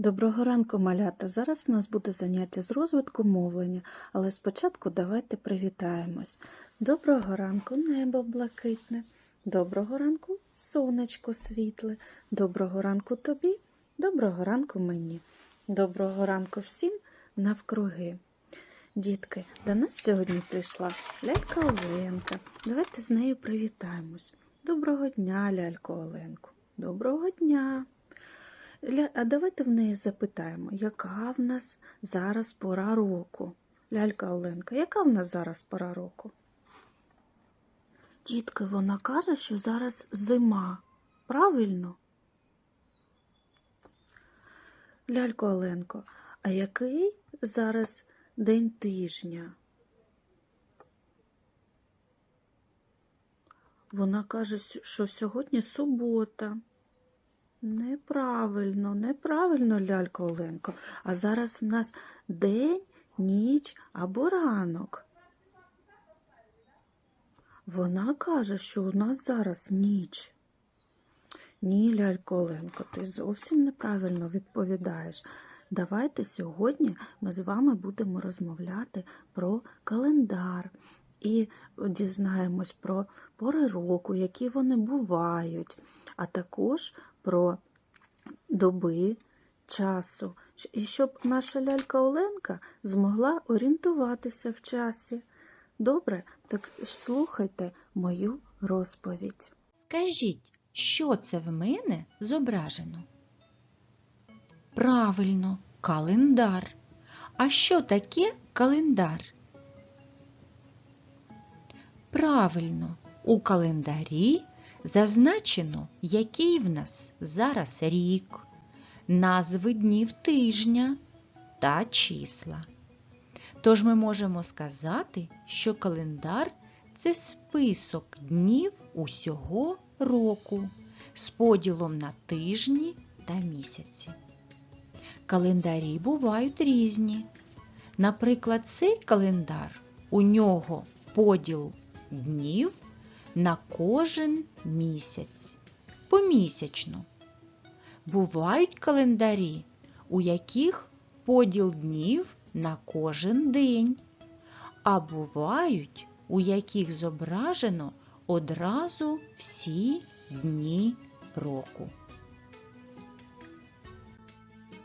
Доброго ранку, малята! Зараз у нас буде заняття з розвитку мовлення, але спочатку давайте привітаємось. Доброго ранку, небо блакитне, доброго ранку, сонечко світле, доброго ранку тобі, доброго ранку мені, доброго ранку всім навкруги. Дітки, до нас сьогодні прийшла лялька Оленка. Давайте з нею привітаємось. Доброго дня, лялько Оленку. Доброго дня. А давайте в неї запитаємо, яка в нас зараз пора року? Лялька Оленка, яка в нас зараз пора року? Дітки, вона каже, що зараз зима. Правильно? Лялько Оленко, а який зараз день тижня? Вона каже, що сьогодні субота. Неправильно, неправильно, лялька Оленко. А зараз в нас день, ніч або ранок. Вона каже, що у нас зараз ніч. Ні, лялько Оленко, ти зовсім неправильно відповідаєш. Давайте сьогодні ми з вами будемо розмовляти про календар і дізнаємось про пори року, які вони бувають, а також про доби часу, і щоб наша лялька Оленка змогла орієнтуватися в часі. Добре, так слухайте мою розповідь. Скажіть, що це в мене зображено? Правильно, календар. А що таке календар? Правильно, у календарі зазначено, який в нас зараз рік, назви днів тижня та числа. Тож ми можемо сказати, що календар це список днів усього року з поділом на тижні та місяці. Календарі бувають різні. Наприклад, цей календар у нього поділ днів на кожен місяць помісячно. Бувають календарі, у яких поділ днів на кожен день, а бувають, у яких зображено одразу всі дні року.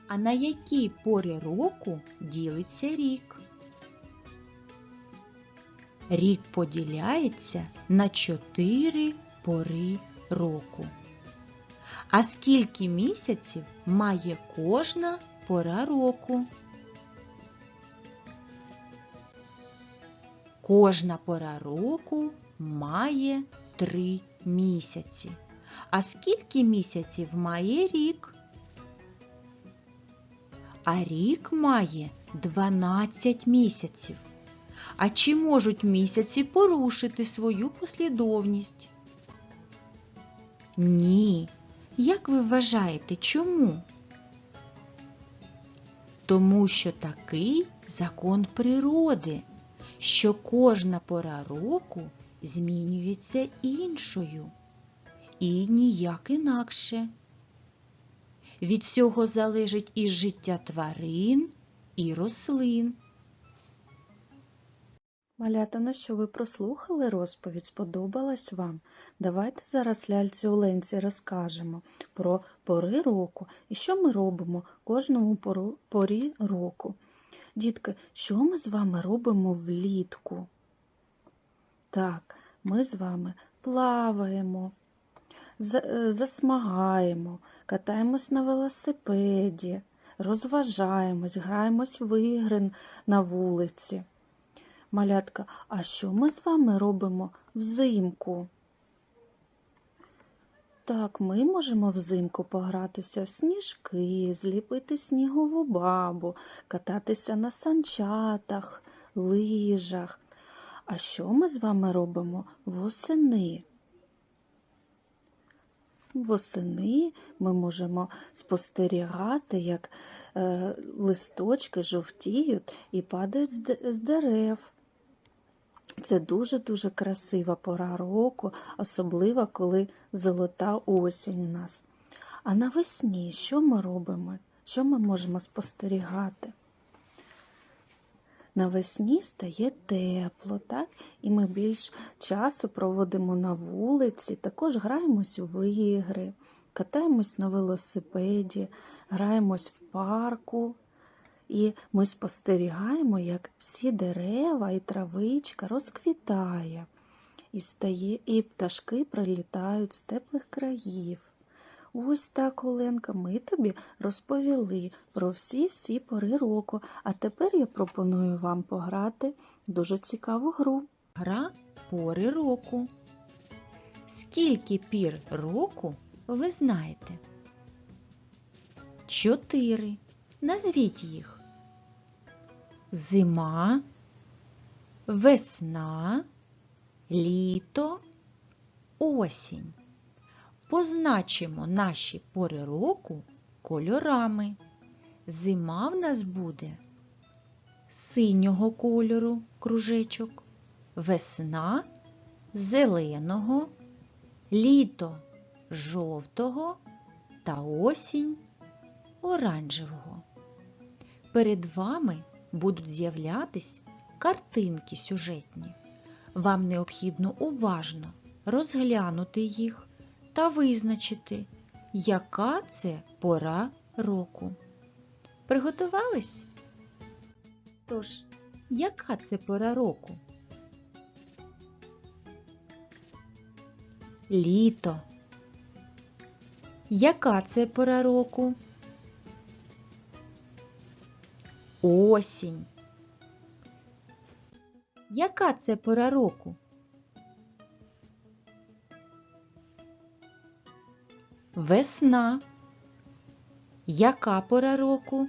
А на які пори року ділиться рік? Рік поділяється на чотири пори року. А скільки місяців має кожна пора року? Кожна пора року має три місяці. А скільки місяців має рік? А рік має 12 місяців. А чи можуть місяці порушити свою послідовність? Ні. Як ви вважаєте, чому? Тому що такий закон природи, що кожна пора року змінюється іншою і ніяк інакше. Від цього залежить і життя тварин, і рослин. Малята, ну що ви прослухали розповідь? Сподобалась вам? Давайте зараз ляльці Оленці розкажемо про пори року і що ми робимо кожному пору, порі року. Дітки, що ми з вами робимо влітку? Так, ми з вами плаваємо, е, засмагаємо, катаємось на велосипеді, розважаємось, граємось в ігри на вулиці. Малятка, а що ми з вами робимо взимку? Так, ми можемо взимку погратися в сніжки, зліпити снігову бабу, кататися на санчатах, лижах. А що ми з вами робимо восени? Восени ми можемо спостерігати, як е, листочки жовтіють і падають з з дерев. Це дуже-дуже красива пора року, особливо коли золота осінь у нас. А навесні що ми робимо? Що ми можемо спостерігати? Навесні стає тепло, так? І ми більш часу проводимо на вулиці, також граємось в ігри, катаємось на велосипеді, граємось в парку. І ми спостерігаємо, як всі дерева і травичка розквітає, і, стає, і пташки прилітають з теплих країв. Ось так, Оленка, ми тобі розповіли про всі-всі пори року, а тепер я пропоную вам пограти дуже цікаву гру. Гра пори року. Скільки пір року ви знаєте? Чотири. Назвіть їх. Зима, весна, літо, осінь. Позначимо наші пори року кольорами. Зима в нас буде синього кольору кружечок, весна зеленого, літо жовтого та осінь оранжевого. Перед вами будуть з'являтись картинки сюжетні. Вам необхідно уважно розглянути їх та визначити, яка це пора року. Приготувались? Тож, яка це пора року? Літо. Яка це пора року? Осінь. Яка це пора року? Весна. Яка пора року?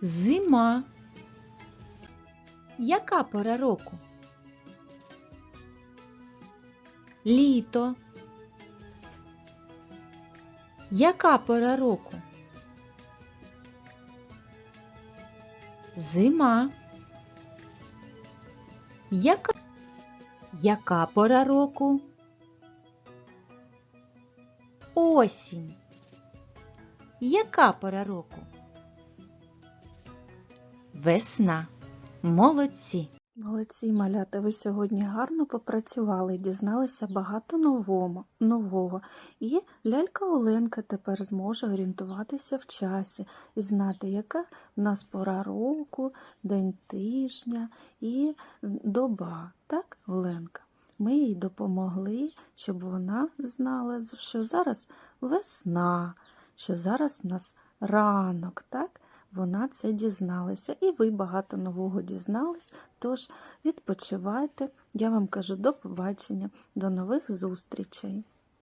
Зима. Яка пора року? Літо. Яка пора року? Зима. Яка, Яка пора року? Осінь. Яка пора року? Весна. Молодці. Молодці, малята, ви сьогодні гарно попрацювали дізналися багато новому, нового. І лялька Оленка тепер зможе орієнтуватися в часі і знати, яка в нас пора року, день тижня і доба. Так, Оленка? Ми їй допомогли, щоб вона знала, що зараз весна, що зараз в нас ранок, так? Вона це дізналася, і ви багато нового дізнались. Тож відпочивайте. Я вам кажу до побачення, до нових зустрічей.